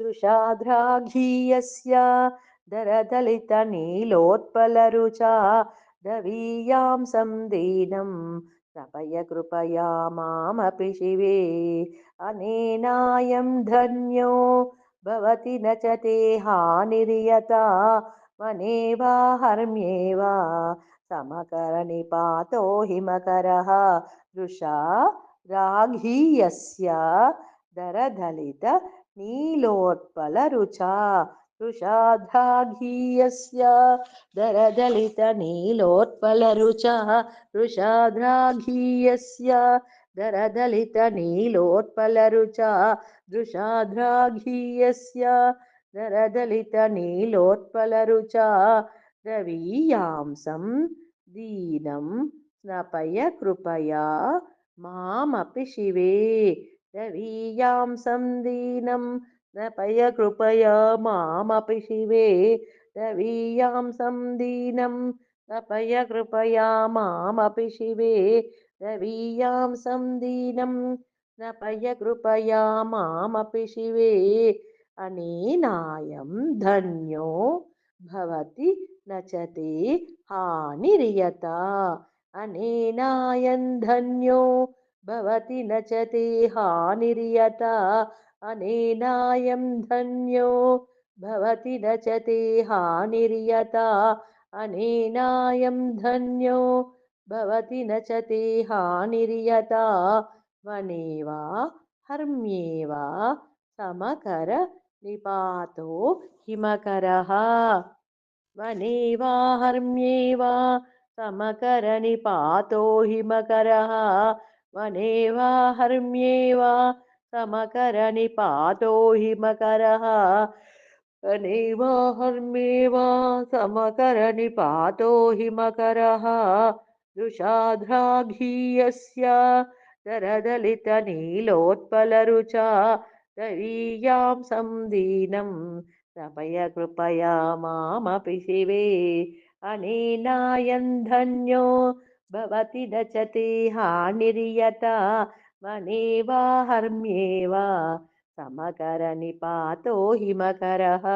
दृशाध्राघीयस्य दरदलितनीलोत्पलरुचा दवीयां सन्दीनं तपय कृपया मामपि शिवे। अनेनायं धन्यो भवति न च ते हानिर्यता। वने वा हर्म्येवा समकरनिपातो हिमकरः। दृशा राघीयस्य दरदलित నీలోత్పలరుచ రుషాధ్రాఘీయస్య దరదలిత నీలోత్పలరుచ రుషాధ్రాఘీయస్య దరదలిత నీలోత్పలరుచ దృషాధ్రాఘీయస్య దరదలిత నీలోత్పలరుచ రవీయాంసం దీనం స్నపయ కృపయా మామపి శివే. रवीयांसं दीनं स्नपय कृपया मामपि शिवे रवीयांसं दीनं स्नपय कृपया मामपि शिवे रवीयांसं दीनं स्नपय कृपया मामपि शिवे अनेनायं धन्यो भवति न च ते हानिर्यता अनेनायं धन्यो भवति न च ते हानिर्यता। अनेनायं धन्यो। भवति न च ते हानिर्यता। अनेनायं धन्यो। भवति न च ते हानिर्यता। वने वा हर्म्येवा समकर निपातो हिमकरः। वने वा हर्म्येवा समकरनिपातो हिमकरः वने वा हर्म्येवा समकरनिपातो हिमकरः। वने वा हर्म्येवा समकरनिपातो हिमकरः। दृशाध्राघीयस्य दरदलितनीलोत्पलरुचा दवीयां सन्दीनं तपय कृपया मामपि शिवे। अनेनायं धन्यो भवति न च ते हानिर्यता वने वा हर्म्येवा समकरनिपातो हिमकरः